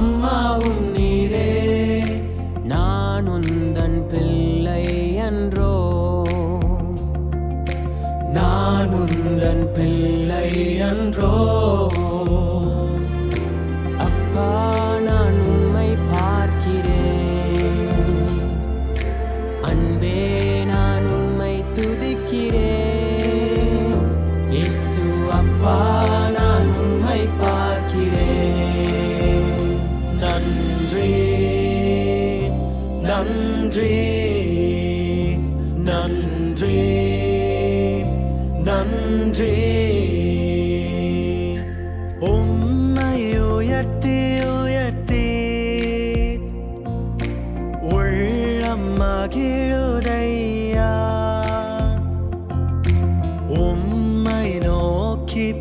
அம்மா உன்னீரே நான் உந்தன் பிள்ளை என்றோ. நான் உந்தன் பிள்ளை என்றோ. நன்றி நன்றி நன்றி. உம்மை உயர்த்தி உயர்த்தி. உள்ளம் மகிழுதையா. உம்மை நோக்கி